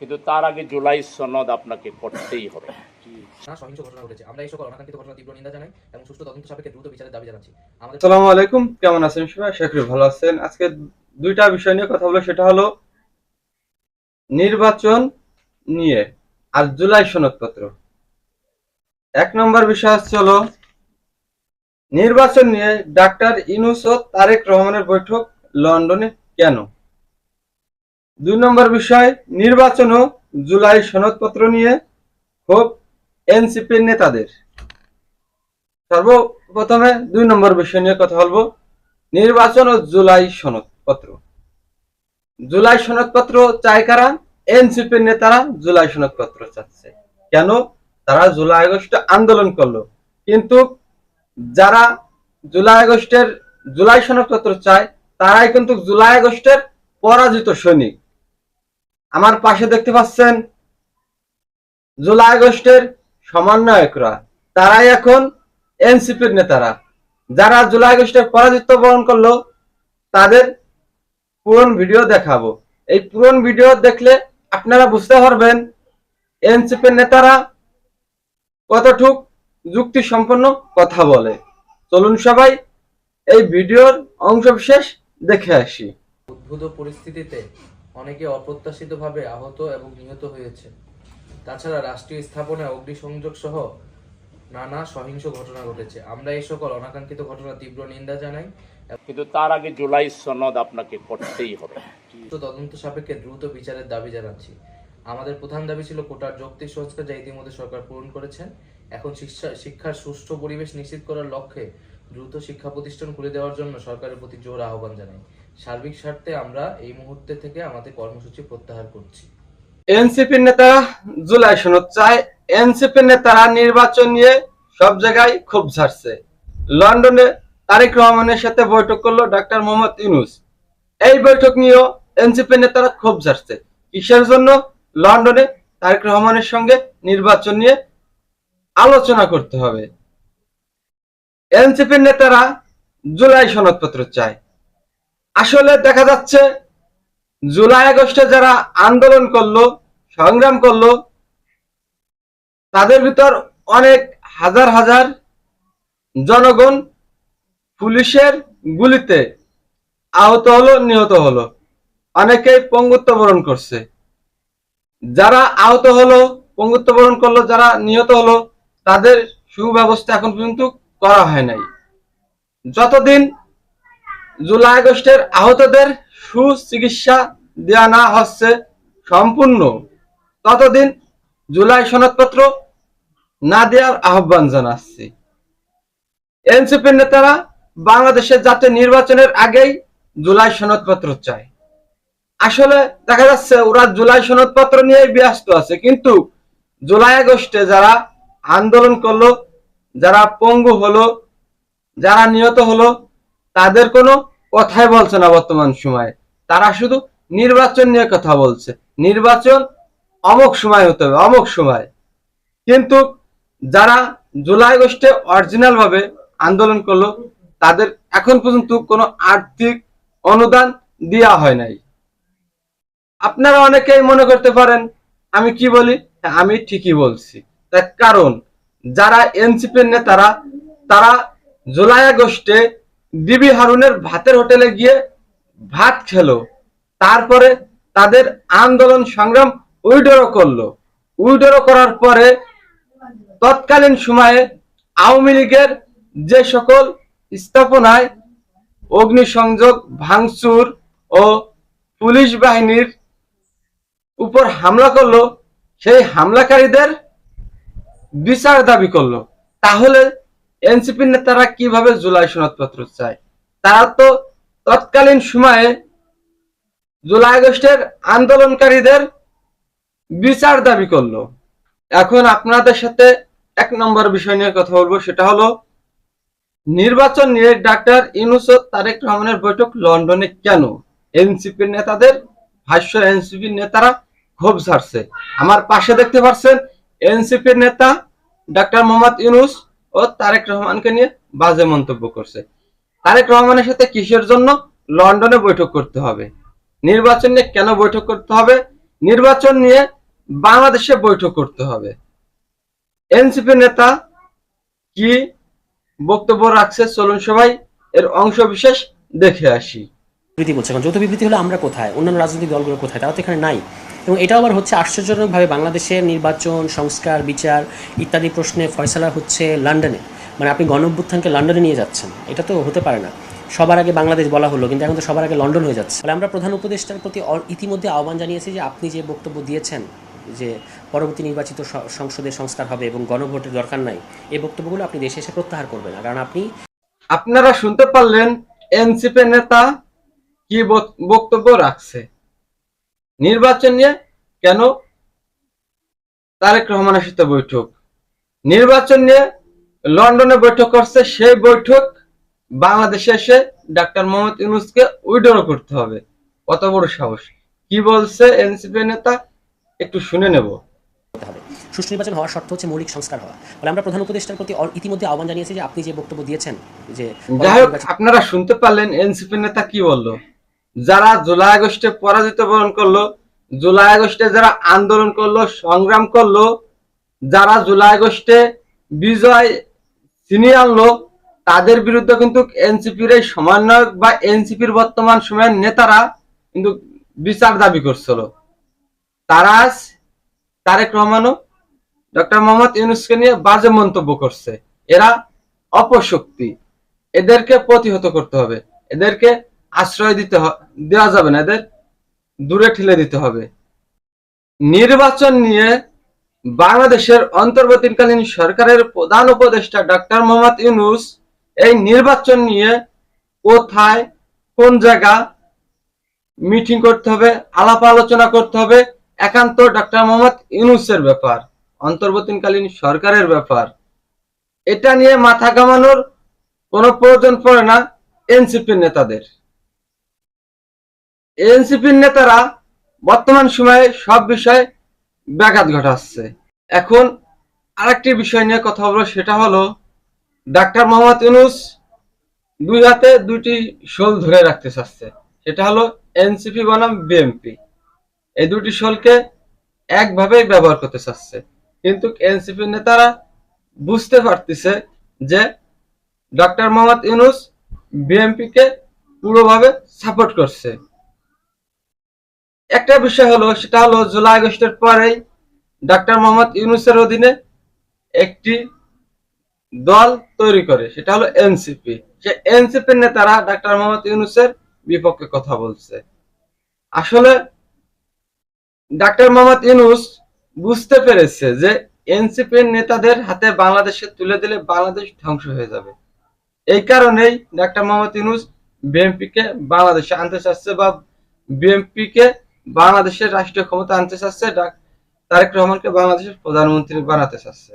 কিন্তু তার আগে জুলাই সনদ আপনাকে করতেই হবে। না সহিংস ঘটনা ঘটেছে। আমরা এই সকল অনাকাঙ্ক্ষিত ঘটনা তীব্র নিন্দা জানাই এবং সুষ্ঠু তদন্ত সাপেক্ষে দ্রুত বিচারের দাবি জানাচ্ছি। আমাদের আসসালামু আলাইকুম। কেমন আছেন সবাই? ভালো আছেন। আজকে দুইটা বিষয় নিয়ে কথা বলব। সেটা হলো নির্বাচন নিয়ে আর জুলাই সনদপত্র। এক নম্বর বিষয় হচ্ছে হলো নির্বাচন নিয়ে ডাক্তার ইনুস ও তারেক রহমানের বৈঠক লন্ডনে কেন? দুই নম্বর বিষয়, নির্বাচন ও জুলাই সনদপত্র নিয়ে খুব এনসিপির নেতাদের। সর্বপ্রথমে দুই নম্বর বিষয় নিয়ে কথা বলব। নির্বাচন ও জুলাই সনদপত্র। জুলাই সনদপত্র চায় কারা? এনসিপির নেতারা জুলাই সনদপত্র চাচ্ছে। কেন? তারা জুলাই আগস্টে আন্দোলন করল। কিন্তু যারা জুলাই আগস্টের জুলাই সনদপত্র চায়, তারাই কিন্তু জুলাই আগস্টের পরাজিত সৈনিক। আমার পাশে দেখতে পাচ্ছেন জুলাই আগস্টের সমন্বয়করা। তারাই এখন এনসিপির নেতারা। যারা জুলাই আগস্টে পরাজিত বরণ করল, তাদের পুরন ভিডিও দেখাবো। এই পুরন ভিডিও দেখলে আপনারা বুঝতে পারবেন এনসিপির নেতারা কতটুক যুক্তি সম্পন্ন কথা বলে। চলুন সবাই এই ভিডিওর অংশবিশেষ দেখে আসি। উদ্ভূত পরিস্থিতিতে অনেকে অপ্রত্যাশিতভাবে আহত এবং নিহত হয়েছে। তাছাড়া রাষ্ট্রীয় স্থাপনায় অগ্নিসংযোগ সহ নানা সহিংস ঘটনা ঘটেছে। আমরা এই সকল অনাকাঙ্ক্ষিত ঘটনা তীব্র নিন্দা জানাই। কিন্তু তার আগে জুলাই সনদ আপনাকে করতেই হবে। তদন্ত সাপেক্ষে দ্রুত বিচারের দাবি জানাচ্ছি। আমাদের প্রধান দাবি ছিল কোটার যৌক্তিক সংস্কার যা ইতিমধ্যে সরকার পূরণ করেছেন। এখন শিক্ষা- শিক্ষার সুষ্ঠু পরিবেশ নিশ্চিত করার লক্ষ্যে দ্রুত শিক্ষা প্রতিষ্ঠান খুলে দেওয়ার জন্য সরকারের প্রতি জোর আহ্বান জানাই। সার্বিক স্বার্থে আমরা এই মুহূর্তে থেকে আমাদের কর্মসূচি প্রত্যাহার করছি। এনসিপির নেতারা জুলাই সনদ চায়, এনসিপির নেতারা নির্বাচন নিয়ে সব জায়গায় খুব ঝাড়ছে। লন্ডনে তারেক রহমানের সাথে বৈঠক করল ডাক্তার মোহাম্মদ ইউনুস। এই বৈঠক নিয়েও এনসিপির নেতারা খুব ঝাড়ছে। কিসের জন্য? লন্ডনে তারেক রহমানের সঙ্গে নির্বাচন নিয়ে আলোচনা করতে হবে। এনসিপির নেতারা জুলাই সনদপত্র চায়। আসলে দেখা যাচ্ছে, জুলাই আগস্টে যারা আন্দোলন করল, সংগ্রাম করল, তাদের ভিতর অনেক হাজার হাজার জনগণ পুলিশের গুলিতে আহত হলো, নিহত হলো। অনেকেই পঙ্গুত্ব বরণ করছে। যারা আহত হলো, পঙ্গুত্ব বরণ করল, যারা নিহত হলো, তাদের সুব্যবস্থা এখন পর্যন্ত করা হয় নাই। যতদিন জুলাই আগস্টের আহতদের সুচিকিৎসা দেওয়া না হচ্ছে সম্পূর্ণ। ততদিন জুলাই সনদপত্র না দেওয়ার আহ্বান জানাচ্ছি। এনসিপির নেতারা বাংলাদেশের জাতীয় নির্বাচনের আগেই জুলাই সনদপত্র চায়। আসলে দেখা যাচ্ছে ওরা জুলাই সনদপত্র নিয়েই ব্যস্ত আছে, কিন্তু জুলাই আগস্টে যারা আন্দোলন করল, যারা পঙ্গু হলো, যারা নিহত হলো তাদের কোনো কথাই বলছে না বর্তমান সময়ে। তারা শুধু নির্বাচন নিয়ে কথা বলছে। নির্বাচন অমুক সময় হতে হবে অমুক সময়। কিন্তু যারা জুলাই আগস্টে অরিজিনাল ভাবে আন্দোলন করল তাদের এখন পর্যন্ত কোনো আর্থিক অনুদান দেওয়া হয় নাই। আপনারা অনেকেই মনে করতে পারেন আমি কি বলি? হ্যাঁ, আমি ঠিকই বলছি। তার কারণ যারা এনসিপির নেতারা তারা জুলাই আগস্টে ডিবি হারুনের ভাতের হোটেলে গিয়ে ভাত খেলো। তারপরে তাদের আন্দোলন সংগ্রাম উইড্রো করল। উইড্রো করার পরে তৎকালীন সময়ে আওয়ামী লীগের যে সকল স্থাপনায় অগ্নিসংযোগ, ভাঙচুর ও পুলিশ বাহিনীর উপর হামলা করল, সেই হামলাকারীদের বিচার দাবি করল। তাহলে এনসিপির নেতারা কীভাবে জুলাই সনদপত্র চায়? তারা তো তৎকালীন সময়ে জুলাই আগস্টের আন্দোলনকারীদের বিচার দাবি করল। এখন আপনাদের সাথে এক নম্বর বিষয় নিয়ে কথা বলব, সেটা হলো নির্বাচন নিয়ে ডাক্তার ইউনুস তারেক রহমানের বৈঠক লন্ডনে কেন? এনসিপির নেতাদের, ভাষ্য এনসিপির নেতারা ক্ষোভ ছাড়ছে আমার পাশে দেখতে পাচ্ছেন এনসিপির নেতা ডাক্তার মোহাম্মদ ইউনুস। ও তারেক রহমানকে নিয়ে বাজে মন্তব্য করছে। তারেক রহমানের সাথে কিসের জন্য লন্ডনে বৈঠক করতে হবে? নির্বাচন নিয়ে কেন বৈঠক করতে হবে? নির্বাচন নিয়ে বাংলাদেশে বৈঠক করতে হবে। এনসিপি নেতা কি বক্তব্য রাখছে? চলুন সবাই এর অংশ বিশেষ দেখে আসি। বিবৃতি বলছে যৌথ বিবৃতি হলো, আমরা কোথায়? অন্যান্য রাজনৈতিক দলগুলো কোথায়? তারা তো এখানে নাই। এবং এটাও আবার হচ্ছে আশ্চর্যজনকভাবে বাংলাদেশের নির্বাচন, সংস্কার, বিচার ইত্যাদি প্রশ্নে ফয়সালা হচ্ছে লন্ডনে। মানে আপনি গণ অভ্যুত্থানকে লন্ডনে নিয়ে যাচ্ছেন, এটা তো হতে পারে না। সবার আগে বাংলাদেশ বলা হলো, কিন্তু এখন তো সবার আগে লন্ডন হয়ে যাচ্ছে। আমরা প্রধান উপদেষ্টার প্রতি ইতিমধ্যে আহ্বান জানিয়েছি যে আপনি যে বক্তব্য দিয়েছেন যে পরবর্তী নির্বাচিত সংসদে সংস্কার হবে এবং গণভোটের দরকার নাই, এই বক্তব্যগুলো আপনি দেশে এসে প্রত্যাহার করবেন কারণ আপনি আপনারা শুনতে পারলেন এনসিপি নেতা কি বক- বক্তব্য রাখছে। নির্বাচন নিয়ে কেন তারেক রহমানের সাথে বৈঠক? নির্বাচন নিয়ে লন্ডনে বৈঠক করছে সেই বৈঠক বাংলাদেশে এসে ডাক্তার মোহাম্মদ ইউনুসকে উইড্রো করতে হবে। কত বড় সাহস। কি বলছে এনসিপি নেতা? একটু শুনে নেব। সুষ্ঠু নির্বাচন হওয়ার শর্ত হচ্ছে মৌলিক সংস্কার হওয়া। ফলে আমরা প্রধান উপদেষ্টার প্রতি ইতিমধ্যে আহ্বান জানিয়েছি যে আপনি যে বক্তব্য দিয়েছেন যে যাই হোক আপনারা শুনতে পারলেন এনসিপি নেতা কি বলল। যারা জুলাই আগস্টে পরাজিত বরণ করল, জুলাই আগস্টে যারা আন্দোলন করল, সংগ্রাম করল, যারা জুলাই আগস্টে বিজয় ছিনিয়ে আনলো, তাদের বিরুদ্ধে কিন্তু এনসিপির এই সমন্বয়ক বা এনসিপির বর্তমান সময়ের নেতারা কিন্তু বিচার দাবি করছিল। তারা তারেক রহমানও ডক্টর মোহাম্মদ ইউনুসকে নিয়ে বাজে মন্তব্য করছে। এরা অপশক্তি। এদেরকে প্রতিহত করতে হবে। এদেরকে আশ্রয় দিতে দেওয়া যাবে না, এদের দূরে ঠেলে দিতে হবে। নির্বাচন নিয়ে বাংলাদেশের অন্তর্বর্তীকালীন সরকারের প্রধান উপদেষ্টা ডক্টর মোহাম্মদ ইউনুস এই নির্বাচন নিয়ে কোথায়, কোন জায়গা মিটিং করতে হবে, আলাপ আলোচনা করতে হবে, একান্ত ডক্টর মোহাম্মদ ইউনুসের ব্যাপার, অন্তর্বর্তীকালীন সরকারের ব্যাপার। এটা নিয়ে মাথা ঘামানোর কোনো প্রয়োজন পড়ে না এনসিপির নেতাদের। এনসিপির নেতারা বর্তমান সময়ে সব বিষয়ে ব্যাঘাত ঘটাচ্ছে। এখন আরেকটি বিষয় নিয়ে কথা বলব, সেটা হলো ডাক্তার মোহাম্মদ ইউনুস দুই হাতে দুইটি শোল ধরে রাখতে চাচ্ছে। সেটা হলো এনসিপি বনাম বিএমপি। এই দুটি শোলকে একভাবেই ব্যবহার করতে চাচ্ছে। কিন্তু এনসিপির নেতারা বুঝতে পারতেছে যে ডক্টর মোহাম্মদ ইউনুস বিএমপি কে পুরোভাবে সাপোর্ট করছে। একটা বিষয় হলো, সেটা হলো জুলাই আগস্টের পরেই ডক্টর মোহাম্মদ ইউনুসের অধীনে একটি দল তৈরি করে, সেটা হলো এনসিপি। সে এনসিপির নেতারা ডক্টর মোহাম্মদ ইউনুসের বিপক্ষে কথা বলছে। আসলে ডাক্তার মোহাম্মদ ইউনুস বুঝতে পেরেছে যে এনসিপির নেতাদের হাতে বাংলাদেশে তুলে দিলে বাংলাদেশ ধ্বংস হয়ে যাবে। এই কারণেই ডাক্তার মোহাম্মদ ইউনুস বিএনপি কে বাংলাদেশে আনতে চাচ্ছে বা বিএনপি কে বাংলাদেশের রাষ্ট্রীয় ক্ষমতা আনতে চাচ্ছে তারেক রহমানকে বাংলাদেশের প্রধানমন্ত্রী বানাতে চাচ্ছে।